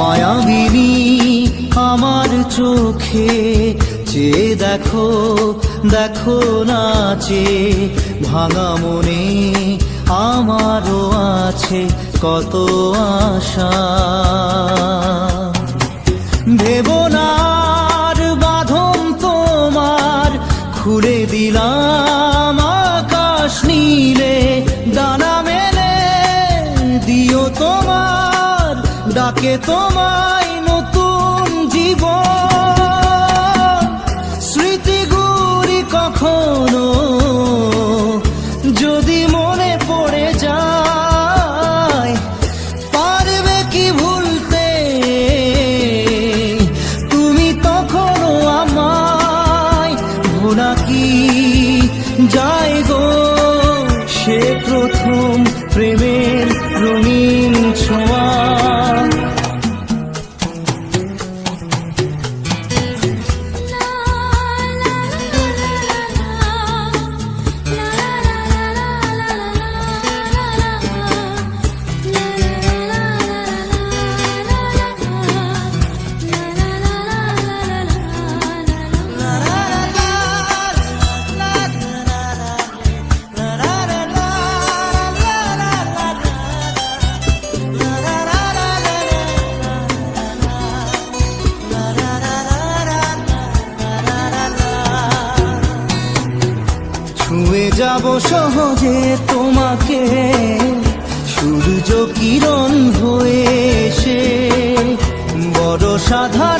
মায়াবিনী আমার চোখে চেয়ে দেখো দেখো নাচে, ভাঙা মনে আমারও আছে কত আশা। ভেবনার বাঁধন তোমার, খুলে দিলাম আকাশ নীলে ডানা মেলে দিও তোমার। ডাকে তোমায় নতুন জীবন। স্মৃতিগুলি কখনো যদি মনে পড়ে যায়, পারবে কি ভুলতে? তুমি তখনও আমায় ভোলা কি যায় গো? সে প্রথম প্রেমের রঙিন ছোঁয়া। যাব সহজে তোমাকে। সূর্য কিরণ হয়ে এসে বড় সাধারা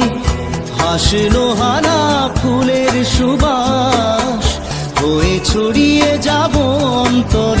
হাসলো হানা ফুলের সুবাস। হয়ে ছড়িয়ে যাব অন্তরে।